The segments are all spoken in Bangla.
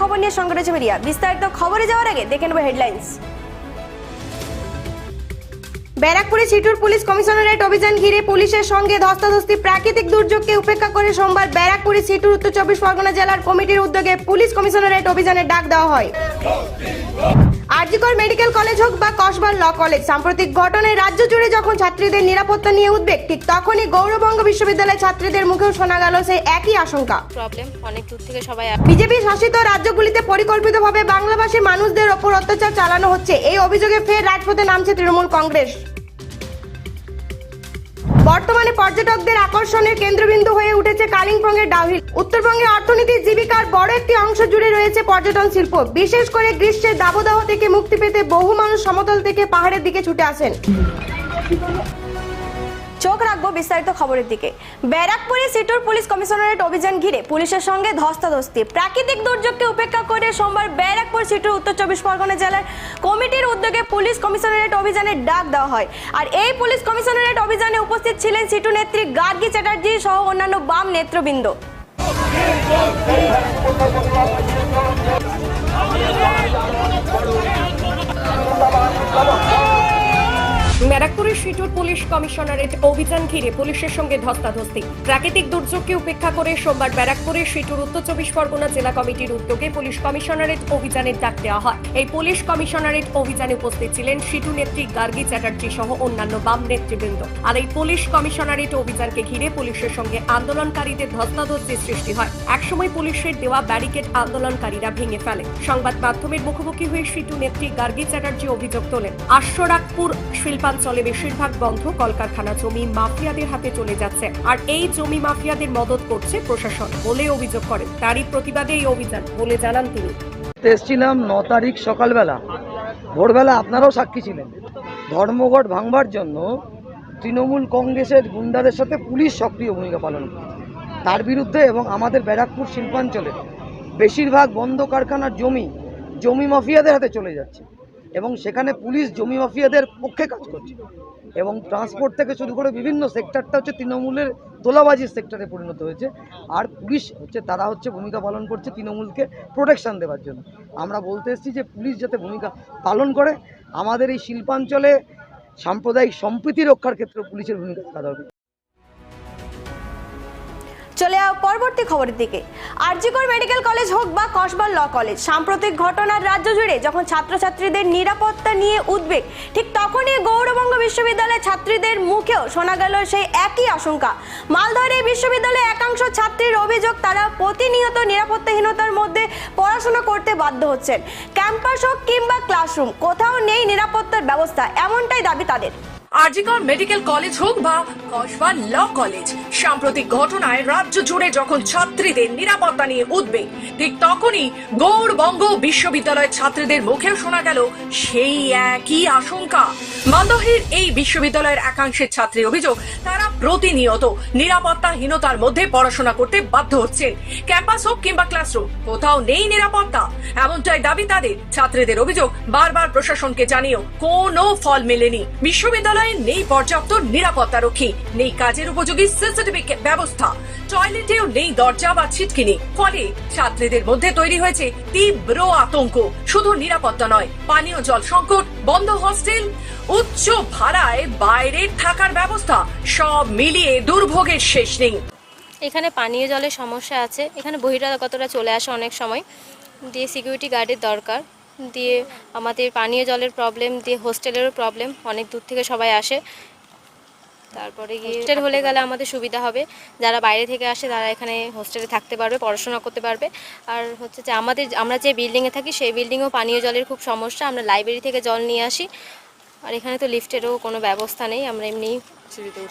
খবর নিয়ে সঙ্গে রয়েছে বিস্তারিত খবরে যাওয়ার আগে দেখে নেব হেডলাইন্স ব্যারাকপুরে সিটুর পুলিশ কমিশনারেট অভিযান ঘিরে পুলিশের সঙ্গে ধস্তাধস্তি, প্রাকৃতিক দুর্যোগকে উপেক্ষা করে সোমবার ব্যারাকপুরে সিটুর উত্তর চব্বিশ পরগনা জেলার কমিটির উদ্যোগে পুলিশ কমিশনারেট অভিযানের ডাক দেওয়া হয়। আরজিকর মেডিকেল কলেজ হোক বা কসবার ল কলেজ সাম্প্রতিক ঘটনায় রাজ্য জুড়ে যখন ছাত্রীদের নিরাপত্তা নিয়ে উদ্বেগ ঠিক তখনই গৌরবঙ্গ বিশ্ববিদ্যালয়ের ছাত্রীদের মুখেও শোনা গেল সেই একই আশঙ্কা। প্রবলেম অনেক দূর থেকে সবাই বিজেপি শাসিত রাজ্যগুলিতে পরিকল্পিতভাবে বাংলাভাষী মানুষদের ওপর অত্যাচার চালানো হচ্ছে। এই অভিযোগে ফের রাজপথে নামছে তৃণমূল কংগ্রেস। বর্তমানে পর্যটকদের আকর্ষণের কেন্দ্রবিন্দু হয়ে উঠেছে কালিম্পংয়ের ডাউহিল। উত্তরবঙ্গের অর্থনীতির জীবিকার বড় একটি অংশ জুড়ে রয়েছে পর্যটন শিল্প। বিশেষ করে গ্রীষ্মের দাবদাহ থেকে মুক্তি পেতে বহু মানুষ সমতল থেকে পাহাড়ের দিকে ছুটে আসেন। চোখ রাখব বিস্তারিত খবরের দিকে। ব্যারাকপুরে সিটুর পুলিশ কমিশনারেট অভিযান ঘিরে পুলিশের সঙ্গে ধস্তাধস্তি। প্রাকৃতিক দুর্যোগকে উপেক্ষা করে সোমবার ব্যারাকপুর সিটুর উত্তর চব্বিশ পরগনা জেলার কমিটির উদ্যোগে পুলিশ কমিশনারেট অভিযানের ডাক দেওয়া হয়। আর এই পুলিশ কমিশনারেট অভিযানে উপস্থিত ছিলেন সিটু নেত্রী গার্গী চ্যাটার্জি সহ অন্যান্য বাম নেতৃবৃন্দ। ব্যারাকপুরের সিটুর পুলিশ কমিশনারেট অভিযান ঘিরে পুলিশের সঙ্গে ধস্তাধস্তি। প্রাকৃতিক দুর্যোগকে উপেক্ষা করে সোমবার ব্যারাকপুরের সিটুর উত্তর চব্বিশ পরগনা জেলা কমিটির উদ্যোগে পুলিশ কমিশনারেট অভিযানের ডাক দেওয়া হয়। এই পুলিশ কমিশনারেট অভিযানে উপস্থিত ছিলেন সিটু নেত্রী গার্গী চ্যাটার্জি সহ অন্যান্য বাম নেতৃবৃন্দ। আর এই পুলিশ কমিশনারেট অভিযানকে ঘিরে পুলিশের সঙ্গে আন্দোলনকারীদের ধস্তাধস্তির সৃষ্টি হয়। একসময় পুলিশের দেওয়া ব্যারিকেড আন্দোলনকারীরা ভেঙে ফেলে। সংবাদ মাধ্যমের মুখোমুখি হয়ে সিটু নেত্রী গার্গী চ্যাটার্জি অভিযোগ তোলেন আশ্বরাগপুর শিল্পাঞ্চলে বেশিরভাগ বন্ধ, কলকারখানা জমি মাফিয়াদের হাতে চলে যাচ্ছে। আর এই জমি মাফিয়াদের মদত করছে প্রশাসন বলে অভিযোগ করেন। তারই প্রতিবাদে এই অভিযান বলে জানান তিনি। এসেছিলাম ন তারিখ সকালবেলা। ভোরবেলা আপনারাও সাক্ষী ছিলেন। ধর্মঘট ভাঙবার জন্য তৃণমূল কংগ্রেসের গুন্ডাদের সাথে পুলিশ সক্রিয় ভূমিকা পালন করে তার বিরুদ্ধে এবং আমাদের ব্যারাকপুর শিল্পাঞ্চলে বেশিরভাগ বন্ধ কারখানার জমি জমি মাফিয়াদের হাতে চলে যাচ্ছে। এবং সেখানে পুলিশ, জমি মাফিয়াদের পক্ষে কাজ করছে। এবং ট্রান্সপোর্ট থেকে শুরু করে বিভিন্ন সেক্টরটা হচ্ছে তৃণমূলের তোলাবাজির সেক্টরে পরিণত হয়েছে। আর পুলিশ হচ্ছে, তারা হচ্ছে ভূমিকা পালন করছে তৃণমূলকে প্রোটেকশন দেওয়ার জন্য। আমরা বলতে এসেছি যে পুলিশ যাতে ভূমিকা পালন করে, আমাদের এই শিল্পাঞ্চলে সাম্প্রদায়িক সম্প্রীতি রক্ষার ক্ষেত্রে পুলিশের ভূমিকা থাকা দরকার। চলে যাও পরবর্তী খবরের দিকে। আরজিকর মেডিকেল কলেজ হোক বা কসবার ল কলেজ, সাম্প্রতিক ঘটনার রাজ্য জুড়ে যখন ছাত্রছাত্রীদের নিরাপত্তা নিয়ে উদ্বেগ, ঠিক তখনই গৌরবঙ্গ বিশ্ববিদ্যালয়ের ছাত্রীদের মুখেও শোনা গেল সেই একই আশঙ্কা। মালদহের এই বিশ্ববিদ্যালয়ে একাংশ ছাত্রীর অভিযোগ, তারা প্রতিনিয়ত নিরাপত্তাহীনতার মধ্যে পড়াশোনা করতে বাধ্য হচ্ছেন। ক্যাম্পাস হোক কিংবা ক্লাসরুম, কোথাও নেই নিরাপত্তার ব্যবস্থা, এমনটাই দাবি তাদের। আরজিকর মেডিকেল কলেজ হোক বা কসবা ল কলেজ, সাম্প্রতিক ঘটনায় রাজ্য জুড়ে যখন ছাত্রীদের নিরাপত্তা নিয়ে উঠবে ঠিক তখনই গৌড়বঙ্গ বিশ্ববিদ্যালয়ের ছাত্রীদের মুখেও শোনা গেল সেই একই আশঙ্কা। মালদহের এই বিশ্ববিদ্যালয়ের একাংশের ছাত্রী অভিযোগ, তারা প্রতিনিয়ত নিরাপত্তাহীনতার মধ্যে পড়াশোনা করতে বাধ্য হচ্ছেন। ক্যাম্পাস হোক কিংবা ক্লাসরুম, কোথাও নেই নিরাপত্তা। এমনটাই দাবি তাদের। ছাত্রীদের অভিযোগ, বারবার প্রশাসনকে জানিয়েও কোনো ফল মেলেনি। বিশ্ববিদ্যালয়ে নেই পর্যাপ্ত নিরাপত্তা রক্ষী নেই কাজের উপযোগী সিসিটিভি ব্যবস্থা। টয়লেটেও নেই দরজা বা ছিটকিনি। ফলে ছাত্রীদের মধ্যে তৈরি হয়েছে তীব্র আতঙ্ক। শুধু নিরাপত্তা নয়, পানীয় জল সংকট, বন্ধ হস্টেল, উচ্চ ভাড়ায় বাইরে থাকার ব্যবস্থা, সব মিলিয়ে দুর্ভোগের শেষ নেই। এখানে পানীয় জলের সমস্যা আছে। এখানে বহিরাগতরা চলে আসে অনেক সময়। দিয়ে সিকিউরিটি গার্ডের দরকার। দিয়ে আমাদের পানীয় জলের প্রবলেম দিয়ে হোস্টেলেরও প্রবলেম অনেক দূর থেকে সবাই আসে। তারপরে গিয়ে হোস্টেল হলে গেলে আমাদের সুবিধা হবে। যারা বাইরে থেকে আসে তারা এখানে হোস্টেলে থাকতে পারবে পড়াশোনা করতে পারবে। আর হচ্ছে যে আমাদের আমরা যে বিল্ডিংয়ে থাকি সেই বিল্ডিংয়েও পানীয় জলের খুব সমস্যা। আমরা লাইব্রেরি থেকে জল নিয়ে আসি। আর এখানে তো লিফটেরও কোনো ব্যবস্থা নেই। আমরা এমনি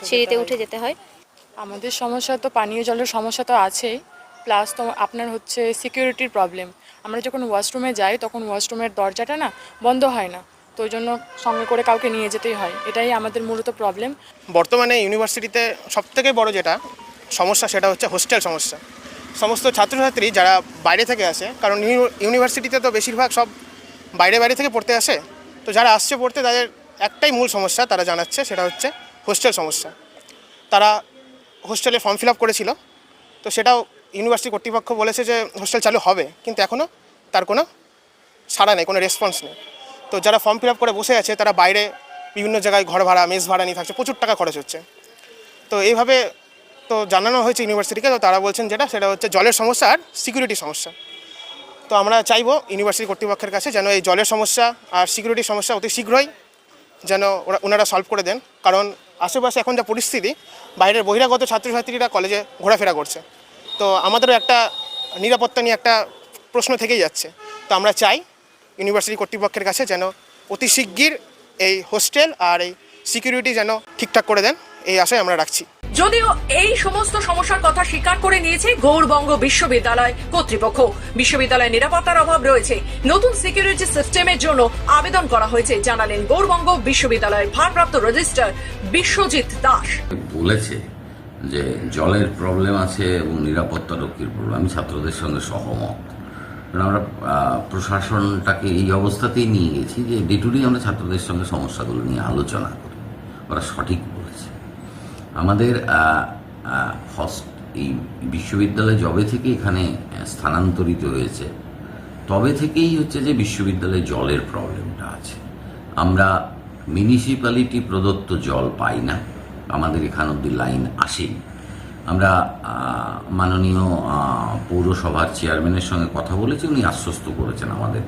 সিঁড়িতে উঠে যেতে হয়। আমাদের সমস্যা তো পানীয় জলের সমস্যা তো আছেই। প্লাস তো আপনার হচ্ছে সিকিউরিটির প্রবলেম আমরা যখন ওয়াশরুমে যাই তখন ওয়াশরুমের দরজাটা না বন্ধ হয় না। তো ওই জন্য সঙ্গে করে কাউকে নিয়ে যেতেই হয়। এটাই আমাদের মূলত প্রবলেম বর্তমানে ইউনিভার্সিটিতে সবথেকে বড় যেটা সমস্যা সেটা হচ্ছে হোস্টেল সমস্যা। সমস্ত ছাত্রছাত্রী যারা বাইরে থেকে আসে, কারণ ইউনিভার্সিটিতে তো বেশিরভাগ সব বাইরে বাইরে থেকে পড়তে আসে, তো যারা আসছে পড়তে তাদের একটাই মূল সমস্যা তারা জানাচ্ছে সেটা হচ্ছে হোস্টেল সমস্যা। তারা হোস্টেলে ফর্ম ফিল আপ করেছিল, তো সেটাও ইউনিভার্সিটি কর্তৃপক্ষ বলেছে যে হোস্টেল চালু হবে, কিন্তু এখনও তার কোনো সাড়া নেই, কোনো রেসপন্স নেই। তো যারা ফর্ম ফিল করে বসে আছে, তারা বাইরে বিভিন্ন জায়গায় ঘর ভাড়া, মেস ভাড়া নিয়ে থাকছে, প্রচুর টাকা খরচ হচ্ছে। তো এইভাবে তো জানানো হয়েছে ইউনিভার্সিটিকে তো তারা বলছেন যেটা, সেটা হচ্ছে জলের সমস্যা আর সিকিউরিটি সমস্যা। তো আমরা চাইব ইউনিভার্সিটি কর্তৃপক্ষের কাছে যেন এই জলের সমস্যা আর সিকিউরিটির সমস্যা অতি শীঘ্রই যেন ওরা, ওনারা সলভ করে দেন। কারণ আশেপাশে এখন যা পরিস্থিতি, বাইরের বহিরাগত ছাত্রছাত্রীরা কলেজে ঘোরাফেরা করছে। তো আমাদেরও একটা নিরাপত্তা নিয়ে একটা প্রশ্ন থেকেই যাচ্ছে। তো আমরা চাই ইউনিভার্সিটি কর্তৃপক্ষের কাছে যেন অতি শিগগির এই হোস্টেল আর এই সিকিউরিটি যেন ঠিকঠাক করে দেন এই আশায় আমরা রাখছি। যদিও এই সমস্ত সমস্যার কথা স্বীকার করে নিয়েছে গৌরবঙ্গ বিশ্ববিদ্যালয় কর্তৃপক্ষ। বিশ্ববিদ্যালয়ের নিরাপত্তার অভাব রয়েছে। নতুন সিকিউরিটি সিস্টেমের জন্য আবেদন করা হয়েছে জানালেন গৌরবঙ্গ বিশ্ববিদ্যালয়ের ভারপ্রাপ্ত রেজিস্ট্রার বিশ্বজিৎ দাস। বলেছে যে জলের প্রবলেম আছে এবং নিরাপত্তা রক্ষীর প্রবলেম আমি ছাত্রদের সঙ্গে সহমত। কারণ আমরা প্রশাসনটাকে এই অবস্থাতেই নিয়ে গেছি যে ডে টু ডে আমরা ছাত্রদের সঙ্গে সমস্যাগুলো নিয়ে আলোচনা করি। ওরা সঠিক বলেছে। আমাদের আহ, এই বিশ্ববিদ্যালয় জবে থেকে এখানে স্থানান্তরিত হয়েছে তবে থেকেই হচ্ছে যে বিশ্ববিদ্যালয়ে জলের প্রবলেমটা আছে। আমরা মিউনিসিপ্যালিটি প্রদত্ত জল পাই না। আমাদের এখান অব্দি লাইন আসেনি। আমরা মাননীয় পৌরসভার চেয়ারম্যানের সঙ্গে কথা বলেছি উনি আশ্বস্ত করেছেন আমাদের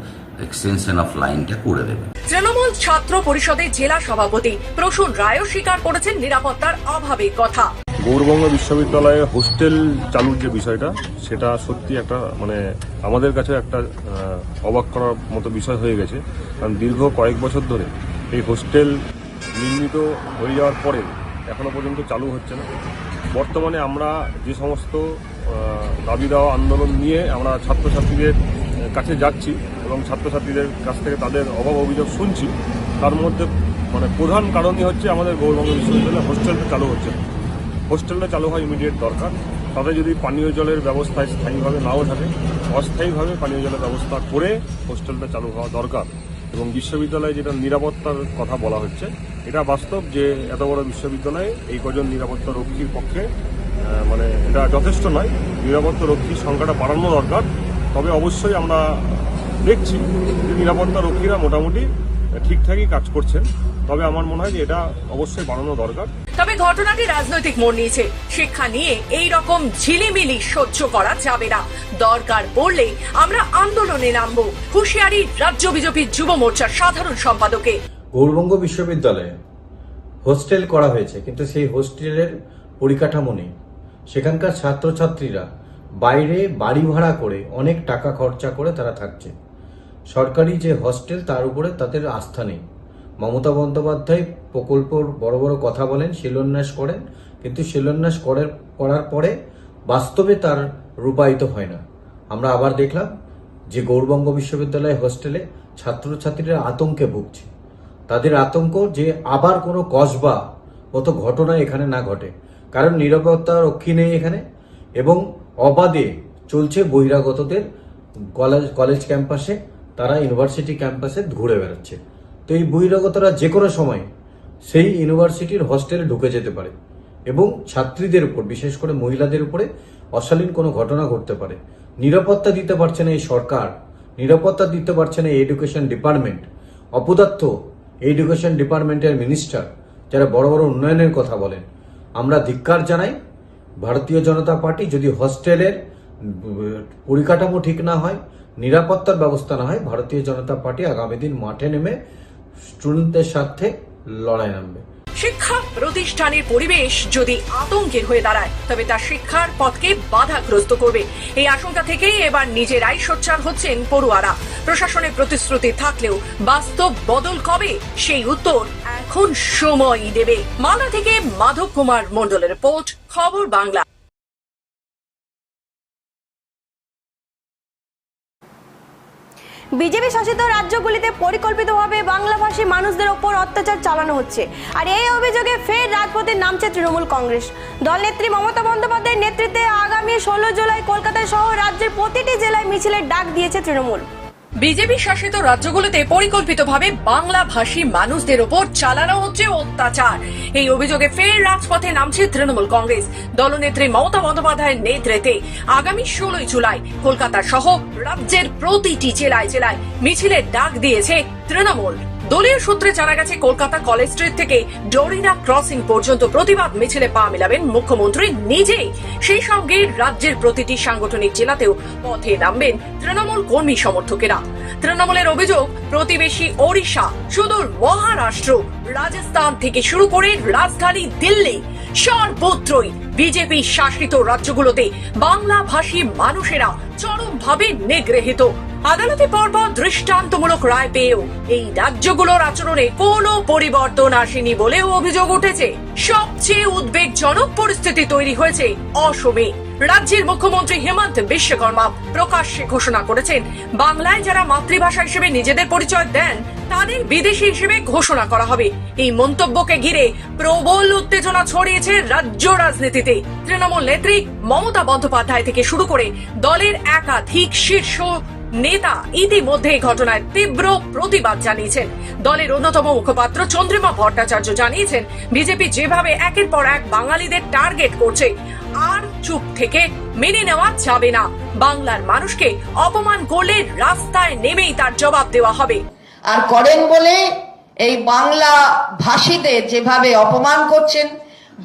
এক্সটেনশন অফ লাইনটা করে দেবেন। তৃণমূল ছাত্র পরিষদের জেলা সভাপতি প্রসূন রায়ও স্বীকার করেছেন নিরাপত্তার অভাবের কথা। গৌরবঙ্গ বিশ্ববিদ্যালয়ে হোস্টেল চালুর যে বিষয়টা সেটা সত্যি একটা মানে আমাদের কাছে একটা অবাক করার মতো বিষয় হয়ে গেছে। কারণ দীর্ঘ কয়েক বছর ধরে এই হোস্টেল নির্মিত হয়ে যাওয়ার পরে এখনও পর্যন্ত চালু হচ্ছে না। বর্তমানে আমরা যে সমস্ত দাবি দেওয়া আন্দোলন নিয়ে আমরা ছাত্রছাত্রীদের কাছে যাচ্ছি এবং ছাত্রছাত্রীদের কাছ থেকে তাদের অভাব অভিযোগ শুনছি, তার মধ্যে মানে প্রধান কারণই হচ্ছে আমাদের গৌরবঙ্গ বিশ্ববিদ্যালয়ে হোস্টেলটা চালু হচ্ছে। হোস্টেলটা চালু হয় ইমিডিয়েট দরকার। তাতে যদি পানীয় জলের ব্যবস্থা স্থায়ীভাবে নাও থাকে, অস্থায়ীভাবে পানীয় জলের ব্যবস্থা করে হোস্টেলটা চালু হওয়া দরকার। এবং বিশ্ববিদ্যালয়ে যেটা নিরাপত্তার কথা বলা হচ্ছে, এটা বাস্তব যে এত বড় বিশ্ববিদ্যালয়ে এই কজন নিরাপত্তা রক্ষীর পক্ষে মানে এটা যথেষ্ট নয়। নিরাপত্তা রক্ষীর সংখ্যাটা বাড়ানো দরকার। তবে অবশ্যই আমরা দেখছি যে নিরাপত্তা রক্ষীরা মোটামুটি ঠিকঠাকই কাজ করছেন। তবে আমার মনে হয় যে এটা অবশ্যই বাড়ানো দরকার। তবে ঘটনাটি রাজনৈতিক মোড় নিয়েছে। শিক্ষা নিয়ে এই রকম ঝিলিমিলি সহ্য করা যাবে না। দরকার পড়লে আমরা আন্দোলনে নামবো। হুঁশিয়ারি রাজ্য বিজেপির যুব মোর্চার সাধারণ সম্পাদকে। গৌরবঙ্গ বিশ্ববিদ্যালয়ে হোস্টেল করা হয়েছে, কিন্তু সেই হোস্টেলের পরিকাঠামো নেই। সেখানকার ছাত্রছাত্রীরা বাইরে বাড়ি ভাড়া করে অনেক টাকা খরচা করে তারা থাকছে। সরকারি যে হস্টেল, তার উপরে তাদের আস্থা নেই। মমতা বন্দ্যোপাধ্যায় প্রকল্পর বড় বড় কথা বলেন, শিলান্যাস করেন, কিন্তু শিলান্যাস করার করার পরে বাস্তবে তার রূপায়িত হয় না। আমরা আবার দেখলাম যে গৌরবঙ্গ বিশ্ববিদ্যালয় হোস্টেলে ছাত্রছাত্রীরা আতঙ্কে ভুগছে। তাদের আতঙ্ক যে আবার কোনো কসবা মতো ঘটনা এখানে না ঘটে। কারণ নিরাপত্তা রক্ষী নেই এখানে এবং অবাধে চলছে বহিরাগতদের কলেজ কলেজ ক্যাম্পাসে, তারা ইউনিভার্সিটি ক্যাম্পাসে ঘুরে বেড়াচ্ছে। তো এই বহিরাগতরা যে কোনো সময় সেই ইউনিভার্সিটির হস্টেলে ঢুকে যেতে পারে এবং ছাত্রীদের উপর, বিশেষ করে মহিলাদের উপরে অশালীন কোনো ঘটনা ঘটতে পারে। নিরাপত্তা দিতে পারছে না এই সরকার, নিরাপত্তা দিতে পারছে না এডুকেশন ডিপার্টমেন্ট। অপদার্থ এডুকেশন ডিপার্টমেন্টের মিনিস্টার, যারা বড় বড় উন্নয়নের কথা বলেন, আমরা ধিক্কার জানাই, ভারতীয় জনতা পার্টি যদি হস্টেলের পরিকাঠামো ঠিক না হয়, নিরাপত্তার ব্যবস্থা না হয়, ভারতীয় জনতা পার্টি আগামী দিন মাঠে নেমে স্টুডেন্টদের সাথে লড়াই নামবে। শিক্ষা প্রতিষ্ঠানের পরিবেশ যদি আতঙ্কের হয়ে দাঁড়ায়, তবে তা শিক্ষার পথকে বাধাগ্রস্ত করবে। এই আশঙ্কা থেকেই এবার নিজেরাই সোচ্চার হচ্ছেন পড়ুয়ারা। প্রশাসনের প্রতিশ্রুতি থাকলেও বাস্তব বদল কবে? সেই উত্তর এখন সময়ই দেবে। মালদা থেকে মাধব কুমার মন্ডলের রিপোর্ট, খবর বাংলা। বিজেপি শাসিত রাজ্যগুলিতে পরিকল্পিতভাবে বাংলাভাষী মানুষদের ওপর অত্যাচার চালানো হচ্ছে। আর এই অভিযোগে ফের রাজপথে নামছে তৃণমূল কংগ্রেস। দলনেত্রী মমতা বন্দ্যোপাধ্যায়ের নেতৃত্বে আগামী ষোলো জুলাই কলকাতা সহ রাজ্যের প্রতিটি জেলায় মিছিলের ডাক দিয়েছে তৃণমূল। বিজেপি শাসিত রাজ্যগুলোতে পরিকল্পিতভাবে বাংলা ভাষী মানুষদের ওপর চালানো হচ্ছে অত্যাচার। এই অভিযোগে ফের রাজপথে নামছে তৃণমূল কংগ্রেস। দলনেত্রী মমতা বন্দ্যোপাধ্যায়ের নেতৃত্বে আগামী ষোলোই জুলাই কলকাতা সহ রাজ্যের প্রতিটি জেলায় জেলায় মিছিলের ডাক দিয়েছে তৃণমূল। দলীয় সূত্রে জানা গেছে, কলকাতা কলেজ স্ট্রিট থেকে ডোরিনা ক্রসিং পর্যন্ত প্রতিবাদ মিছিলে পা মেলাবেন মুখ্যমন্ত্রী নিজেই। সেই সঙ্গে রাজ্যের প্রতিটি সাংগঠনিক জেলাতেও পথে নামবেন তৃণমূল কর্মী সমর্থকেরা। তৃণমূলের অভিযোগ, প্রতিবেশী ওড়িশা, সুদূর মহারাষ্ট্র, রাজস্থান থেকে শুরু করে রাজধানী দিল্লি, সর্বত্রই বিজেপি শাসিত রাজ্যগুলোতে বাংলা ভাষী মানুষেরা চরমভাবে নিগৃহীত। আদালতে পরপর দৃষ্টান্তমূলক রায় পেয়েও এই রাজ্যগুলোর আচরণে কোনো পরিবর্তন আসেনি বলেও অভিযোগ উঠেছে। সবচেয়ে উদ্বেগজনক পরিস্থিতি তৈরি হয়েছে অসমে। রাজ্যের মুখ্যমন্ত্রী হেমন্ত বিশ্বকর্মা প্রকাশ্যে ঘোষণা করেছেন, বাংলায় যারা মাতৃভাষা হিসেবে নিজেদের পরিচয় দেন, তাদের বিদেশি হিসেবে ঘোষণা করা হবে। এই মন্তব্যকে ঘিরে প্রবল উত্তেজনা ছড়িয়েছে রাজ্য রাজনীতিতে। তৃণমূল নেত্রী মমতা বন্দ্যোপাধ্যায় থেকে শুরু করে দলের একাধিক শীর্ষ নেতা ইতিমধ্যে এই ঘটনায় তীব্র প্রতিবাদ জানিয়েছেন। দলের অন্যতম মুখপাত্র চন্দ্রিমা ভট্টাচার্য জানিয়েছেন, বিজেপি যেভাবে একের পর এক বাঙালিদের টার্গেট করছে, আর চুপ থেকে মেনে নেওয়া যাবে না। বাংলার মানুষকে অপমান করলে রাস্তায় নেমেই তার জবাব দেওয়া হবে। আর করেন বলে এই বাংলা ভাষীদের যেভাবে অপমান করছেন,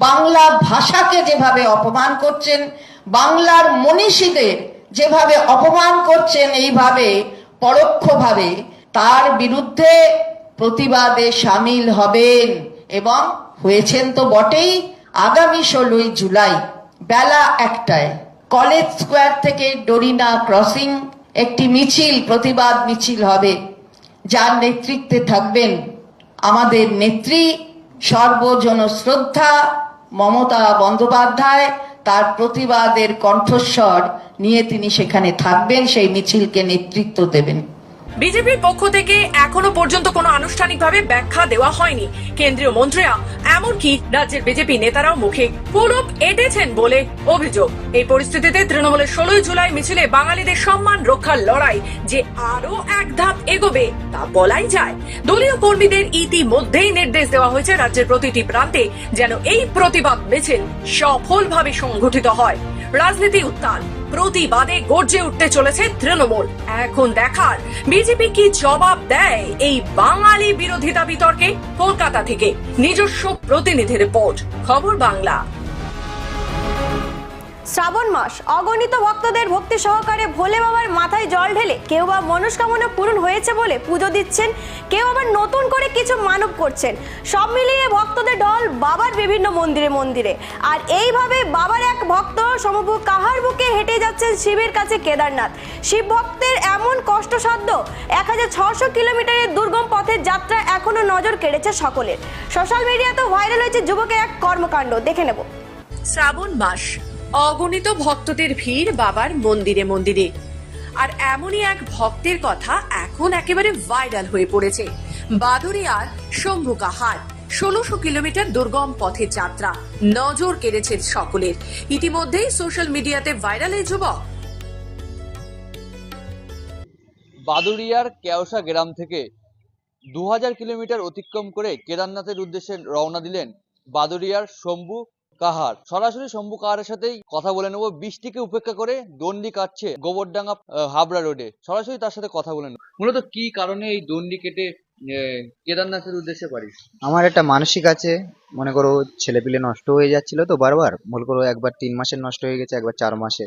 বাংলা ভাষাকে যেভাবে অপমান করছেন, বাংলার মনীষীদের যেভাবে অপমান করছেন, এইভাবে, পরোক্ষভাবে তার বিরুদ্ধে প্রতিবাদে সামিল হবেন এবং হয়েছেন তো বটেই আগামী ষোলোই জুলাই, বেলা একটায়। কলেজ স্কোয়ার থেকে ডোরিনা ক্রসিং একটি মিছিল, প্রতিবাদ মিছিল হবে। যার নেতৃত্বে থাকবেন আমাদের নেত্রী সর্বজন শ্রদ্ধা মমতা বন্দ্যোপাধ্যায়। তার প্রতিবাদের কণ্ঠস্বর নিয়ে তিনি সেখানে থাকবেন সেই মিছিলকে নেতৃত্ব দেবেন। বিজেপির পক্ষ থেকে এখনও পর্যন্ত কোনো আনুষ্ঠানিকভাবে ব্যাখ্যা দেওয়া হয়নি। কেন্দ্রীয় মন্ত্রীরা এমনকি রাজ্যের বিজেপি নেতারাও মুখে পুরুপ এঁটেছেন বলে অভিযোগ। এই পরিস্থিতিতে তৃণমূলের ষোলোই জুলাই মিছিলে বাঙালিদের সম্মান রক্ষার লড়াই যে আরও এক ধাপ এগোবে তা বলাই যায়। দলীয় কর্মীদের ইতিমধ্যেই নির্দেশ দেওয়া হয়েছে রাজ্যের প্রতিটি প্রান্তে যেন এই প্রতিবাদ মিছিল সফলভাবে সংগঠিত হয়। রাজনীতি উত্তাল প্রতিবাদে গর্জে উঠতে চলেছে তৃণমূল। এখন দেখার, বিজেপি কি জবাব দেয় এই বাঙালি বিরোধিতা বিতর্কে কলকাতা থেকে? নিজস্ব প্রতিনিধি রিপোর্ট, খবর বাংলা। শ্রাবণ মাস, অগণিত ভক্তদের ভক্তি সহকারে ভোলে বাবার মাথায় জল ঢেলে কেউ বা মনস্কামনা পূরণ হয়েছে বলে পুজো দিচ্ছেন, কেউ আবার নতুন করে কিছু মানব করছেন। সব মিলিয়ে ভক্তদের দল বাবার বিভিন্ন মন্দিরে মন্দিরে। আর এইভাবে বাবার ভক্ত সমভু কাহার বুকে হেঁটে যাচ্ছেন শিবের কাছে কেদারনাথ? শিব ভক্তের এমন কষ্টসাধ্য, এক হাজার ছশো কিলোমিটারের দুর্গম পথের যাত্রা এখনও নজর কেড়েছে সকলের। সোশ্যাল মিডিয়াতেও ভাইরাল হয়েছে যুবকের এক কর্মকাণ্ড, দেখে নেব। শ্রাবণ মাস, অগণিত ভক্তদের ভিড় বাবার মন্দিরে মন্দিরে। আর এমনই এক ভক্তের কথা এখন একেবারে ভাইরাল হয়ে পড়েছে। বাদুরিয়ার শম্ভু কাহার। ষোলোশো কিলোমিটার দুর্গম পথের যাত্রা। নজর কেড়েছে সকলের। ইতিমধ্যেই সোশ্যাল মিডিয়াতে ভাইরাল এই যুবক। বাদুড়িয়ার কেওসা গ্রাম থেকে দু হাজার কিলোমিটার অতিক্রম করে কেদারনাথের উদ্দেশ্যে রওনা দিলেন বাদুড়িয়ার শম্ভু কাহার। সরাসরি শম্ভু কাহারের সাথেই কথা বলে নেব। বৃষ্টিকে উপেক্ষা করে দণ্ডি কাটছে গোবরডাঙ্গা হাবড়া রোডে সরাসরি তার সাথে কথা বলে নেব। মূলত কি কারণে এই দণ্ডি কেটে কেদারনাথের উদ্দেশ্যে পারিস আমার একটা মানসিক আছে, মনে করো ছেলেপিলে নষ্ট হয়ে যাচ্ছিল তো বারবার, মনে করো একবার তিন মাসের নষ্ট হয়ে গেছে, একবার চার মাসে।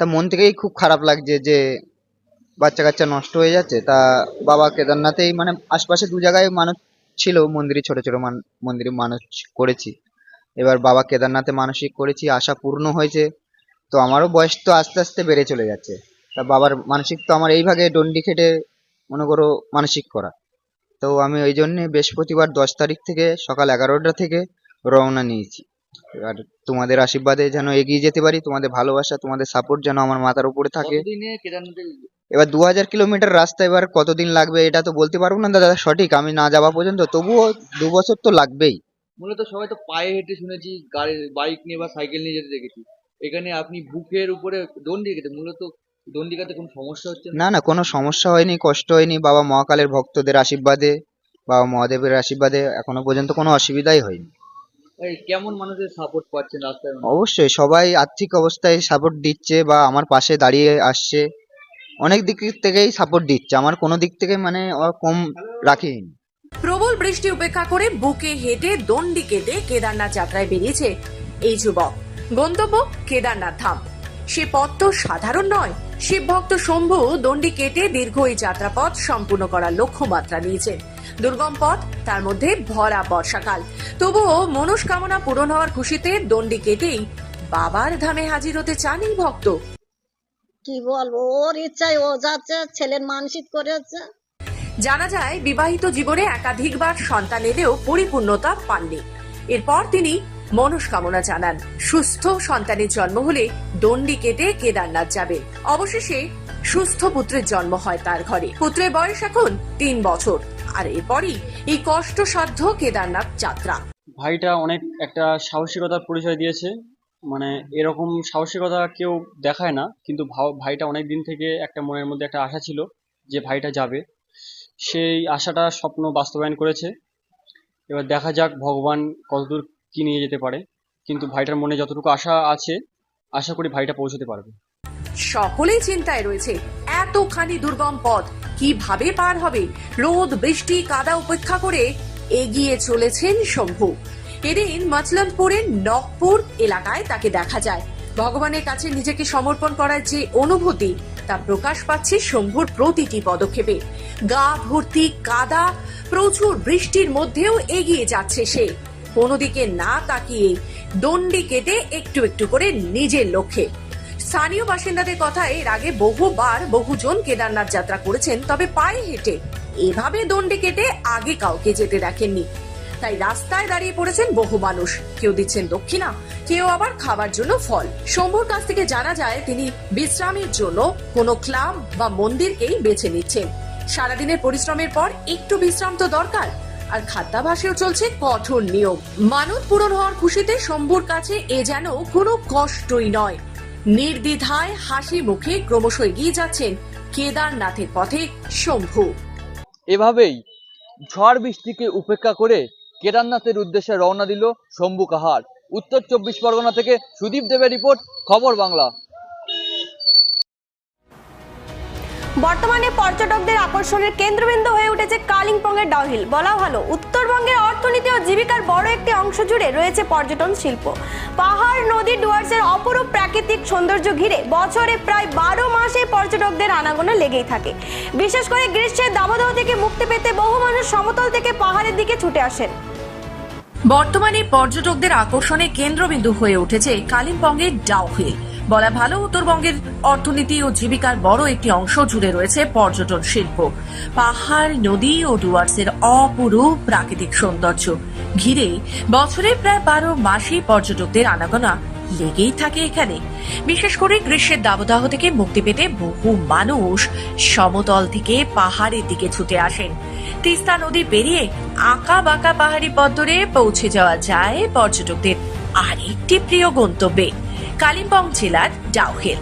তা মন থেকেই খুব খারাপ লাগছে যে বাচ্চা কাচ্চা নষ্ট হয়ে যাচ্ছে, তা বাবা কেদারনাথেই মানে আশপাশে দু জায়গায় মানুষ ছিল, মন্দিরে ছোট ছোট মান, মন্দিরে মানুষ করেছি। এবার বাবা কেদারনাথে মানসিক করেছি, আশা পূর্ণ হয়েছে, তো আমারও বয়স তো আস্তে আস্তে বেড়ে চলে যাচ্ছে। তা বাবার মানসিক তো আমার এই ভাগে ডন্ডি খেটে মনে করো মানসিক করা। তো আমি ওই জন্যে বৃহস্পতিবার দশ তারিখ থেকে সকাল এগারোটা থেকে রওনা নিয়েছি। আর তোমাদের আশীর্বাদে যেন এগিয়ে যেতে পারি তোমাদের ভালোবাসা তোমাদের সাপোর্ট যেন আমার মাথার উপরে থাকে। এবার দু হাজার কিলোমিটার রাস্তা এবার কতদিন লাগবে এটা তো বলতে পারব না দাদা সঠিক আমি না যাওয়া পর্যন্ত তবুও দু বছর তো লাগবেই। মূলত সবাই তো পায়ে হেঁটে শুনেছি গাড়ি বাইক নিয়ে বা সাইকেল নিয়ে যেতে দেখেছি। এখানে আপনি বুকের উপরে দণ্ডি গেছে মূলত দণ্ডিকাতে কোনো সমস্যা হচ্ছে না? না কোনো সমস্যা হয়নি কষ্ট হয়নি। বাবা মহাকালের ভক্তদের আশীর্বাদে বাবা মহাদেবের আশীর্বাদে এখনও পর্যন্ত কোনো অসুবিধাই হয়নি। কেমন মানুষের সাপোর্ট পাচ্ছেন রাস্তায় অবশ্যই সবাই আর্থিক অবস্থায় সাপোর্ট দিচ্ছে বা আমার পাশে দাঁড়িয়ে আসছে। অনেক দিক থেকেই সাপোর্ট দিচ্ছে আমার কোনো দিক থেকে মানে কম রাখিনি। প্রবল বৃষ্টি উপেক্ষা করে বুকে হেঁটে দণ্ডি কেটে কেদারনাথ যাত্রায় বেরিয়েছে এই যুবক। গন্তব্য কেদারনাথ ধাম। সে পথ তো সাধারণ নয় শিব ভক্ত শম্ভু দণ্ডি কেটে দীর্ঘ এই যাত্রাপথ সম্পূর্ণ করার লক্ষ্যমাত্রা নিয়েছেন দুর্গম পথ তার মধ্যে ভরা বর্ষাকাল। তবুও মনস্কামনা পূরণ হওয়ার খুশিতে দণ্ডি কেটেই বাবার ধামে হাজির হতে চান এই ভক্ত। কি বলব ওর ইচ্ছায় ও যাচ্ছে ছেলের মানসিক করেছে। জানা যায় বিবাহিত জীবনে একাধিকবার সন্তান এলেও পরিপূর্ণতা পাননি। এরপর তিনি মনস্কামনা জানান। সুস্থ সন্তানের জন্ম হলে দণ্ডি কেটে কেদারনাথ যাবে অবশেষে সুস্থ পুত্রের জন্ম হয় তার ঘরে। পুত্রের বয়স এখন তিন বছর। আর এরপরই এই কষ্টসাধ্য কেদারনাথ যাত্রা। ভাইটা অনেক একটা সাহসিকতার পরিচয় দিয়েছে। মানে এরকম সাহসিকতা কেউ দেখায় না, কিন্তু ভাইটা অনেক দিন থেকে একটা মনের মধ্যে একটা আশা ছিল যে ভাইটা যাবে। সেই আশাটা স্বপ্ন বাস্তবায়ন করেছে। এবার দেখা যাক ভগবান কতদূর কি নিয়ে যেতে পারে। কিন্তু ভাইটার মনে যতটুকু আশা আছে, আশা করি ভাইটা পৌঁছতে পারবে। সকলেই চিন্তায় রয়েছে, এতখানি দুর্গম পথ কীভাবে পার হবে? রোদ, বৃষ্টি, কাদা উপেক্ষা করে এগিয়ে চলেছেন শম্ভু। এদিন মচলন্দপুরের নকপুর এলাকায় তাকে দেখা যায়। ভগবানের কাছে নিজেকে সমর্পণ করার যে অনুভূতি, তা প্রকাশ পাচ্ছে শম্ভুর প্রতিটি পদক্ষেপে। গা ভর্তি কাদা, প্রচুর বৃষ্টির মধ্যেও এগিয়ে যাচ্ছে সে। কোনো দিকে না তাকিয়ে দণ্ডি কেটে একটু একটু করে নিজের লক্ষ্যে। স্থানীয় বাসিন্দাদের কথা এর আগে বহুবার বহুজন কেদারনাথ যাত্রা করেছেন, তবে পায়ে হেঁটে এভাবে দণ্ডি কেটে আগে কাউকে যেতে দেখেননি। তাই রাস্তায় দাঁড়িয়ে পড়েছেন বহু মানুষ। কেউ দিচ্ছেন দক্ষিণা, কেউ আবার খাবার জন্য ফল। শম্ভুর কাছ থেকে জানা যায়, তিনি বিশ্রামের জন্য কোনো ক্লাব বা মন্দিরকেই বেছে নিচ্ছেন। সারাদিনের পরিশ্রমের পর একটু বিশ্রাম তো দরকার। আর খাদ্যাভাসেও চলছে কঠোর নিয়ম। মানত পূরণ হওয়ার খুশিতে শম্ভুর কাছে এ যেন কোনো কষ্টই নয়। নির্দ্বিধায় হাসি মুখে ক্রমশ এগিয়ে যাচ্ছেন কেদারনাথের পথে শম্ভু। এভাবেই ঝড় বৃষ্টিকে উপেক্ষা করে কেদারনাথের উদ্দেশ্যে রওনা দিল শম্ভু কাহার। উত্তর চব্বিশ পরগনা থেকে সুদীপ দেবের রিপোর্ট, খবর বাংলা। বর্তমানে পর্যটকদের আকর্ষণের কেন্দ্রবিন্দু হয়ে উঠেছে কালিম্পংয়ের ডাউহিল বলা ভালো, উত্তরবঙ্গের অর্থনীতি ও জীবিকার বড় একটি অংশ জুড়ে রয়েছে পর্যটন শিল্প। পাহাড়, নদী ডুয়ার্সের অপরূপ প্রাকৃতিক সৌন্দর্য ঘিরে বছরে প্রায় বারো মাসে পর্যটকদের আনাগোনা লেগেই থাকে। বিশেষ করে গ্রীষ্মের দাবদাহ থেকে মুক্তি পেতে বহু মানুষ সমতল থেকে পাহাড়ের দিকে ছুটে আসেন। বর্তমানে পর্যটকদের আকর্ষণে কেন্দ্রবিন্দু হয়ে উঠেছে কালিম্পংয়ের ডাউহিল বলা ভালো, উত্তরবঙ্গের অর্থনীতি ও জীবিকার বড় একটি অংশ জুড়ে রয়েছে পর্যটন শিল্প। পাহাড়, নদী ও ডুয়ার্সের অপরূপ প্রাকৃতিক সৌন্দর্য। ঘিরে বছরের প্রায় বারো মাসই পর্যটকদের আনাগোনা লেগেই থাকে এখানে। বিশেষ করে গ্রীষ্মের দাবদাহ থেকে মুক্তি পেতে বহু মানুষ সমতল থেকে পাহাড়ের দিকে ছুটে আসেন। তিস্তা নদী পেরিয়ে আঁকা বাঁকা পাহাড়ি পথ ধরে পৌঁছে যাওয়া যায় পর্যটকদের। আরেকটি প্রিয় গন্তব্যে, কালিম্পং জেলার ডাউহিল।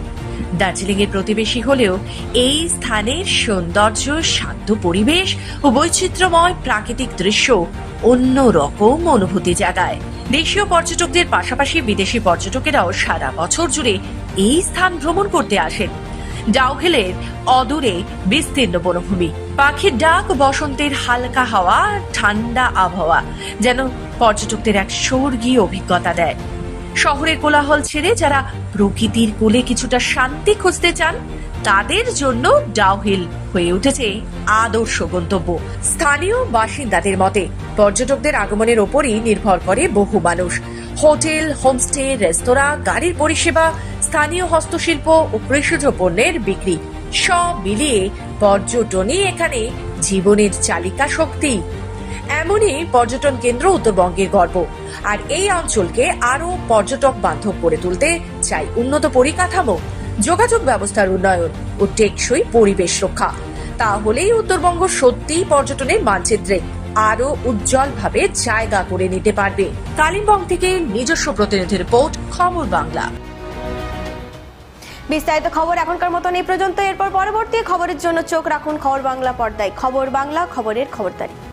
দার্জিলিং এর প্রতিবেশী হলেও এই স্থানের সৌন্দর্য, শান্ত পরিবেশ ও বৈচিত্র্যময় প্রাকৃতিক দৃশ্য অন্য রকম অনুভূতি জাগায়। দেশীয় পর্যটকদের পাশাপাশি বিদেশি পর্যটকেরাও সারা বছর জুড়ে এই স্থান ভ্রমণ করতে আসেন। ডাউহিলের অদূরে বিস্তীর্ণ বনভূমি। পাখির ডাক, বসন্তের হালকা হাওয়া, ঠান্ডা আবহাওয়া যেন পর্যটকদের এক স্বর্গীয় অভিজ্ঞতা দেয়। শহরের কোলাহল ছেড়ে যারা প্রকৃতির কোলে কিছুটা শান্তি খুঁজতে চান তাদের জন্য ডাউহিল হয়ে উঠেছে আদর্শ গন্তব্য। স্থানীয় বাসিন্দাদের মতে, পর্যটকদের আগমনের ওপরই নির্ভর করে বহু মানুষ। হোটেল, হোমস্টে, রেস্তোরাঁ, গাড়ির পরিষেবা, স্থানীয় হস্তশিল্প ও কৃষিজ পণ্যের বিক্রি, সব মিলিয়ে পর্যটনই এখানে জীবনের চালিকা শক্তি। এমনই পর্যটন কেন্দ্র উত্তরবঙ্গের গর্ব। আর এই অঞ্চলকে আরও পর্যটক বান্ধব করে তুলতে চাই উন্নত পরিকাঠামো। যোগাযোগ ব্যবস্থার উন্নয়ন ও টেকসই পরিবেশ রক্ষা। তাহলেই উত্তরবঙ্গ সত্যিই পর্যটনের মানচিত্রে আরও উজ্জ্বলভাবে জায়গা করে নিতে পারবে। কালিম্পং থেকে নিজস্ব প্রতিনিধি রিপোর্ট, খবর বাংলা। বিস্তারিত খবর এখনকার মতন এই পর্যন্ত। এরপর পরবর্তী খবরের জন্য চোখ রাখুন খবর বাংলা পর্দায়। খবর বাংলা, খবরের খবরদারি।